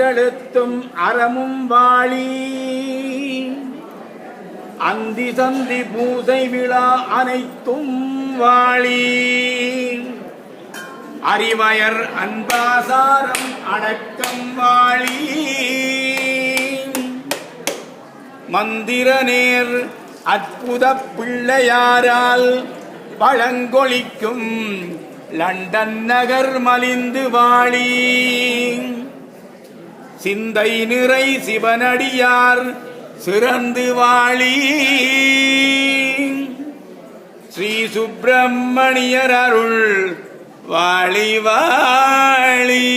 ஐந்தெழுத்தும் அறமும் வாழி. அந்தி சந்தி பூசை விழா அனைத்தும் வாழி. அறிவயர் அன்பாசாரம் அடக்கம் வாழி. மந்திர நேர் அற்புத பிள்ளையாரால் பழங்கொழிக்கும் லண்டன் நகர் மலிந்து வாழி. சிந்தை நிறை சிவனடியார் சிறந்து வாழி. ஸ்ரீ சுப்பிரமணியர் அருள் வாழி வாழி.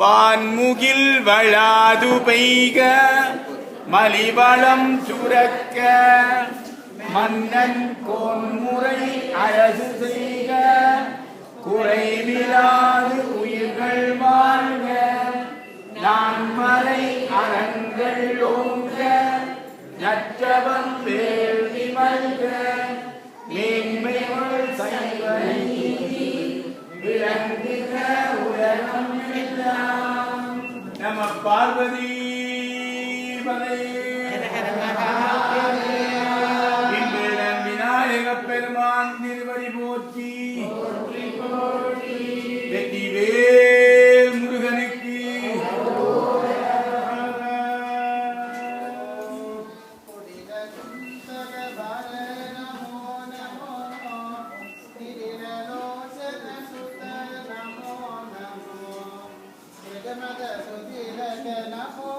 வான்முகில் வளாது பெய்க மலிவளம் சுரக்க மன்னன் கோன்முறை அழகு செய்க. குறைவிலாது உயிர்கள் வாழ்க. நான்மறை அறங்கள் ஓங்க. நற்றவம் வேள்வி மல்க மேன்மைகள் சைவனை விளங்குக உலகம் நம்ம பார்வதி விநாயக பெருமான் திருவடி போற்றி 妈妈的手臂在变长。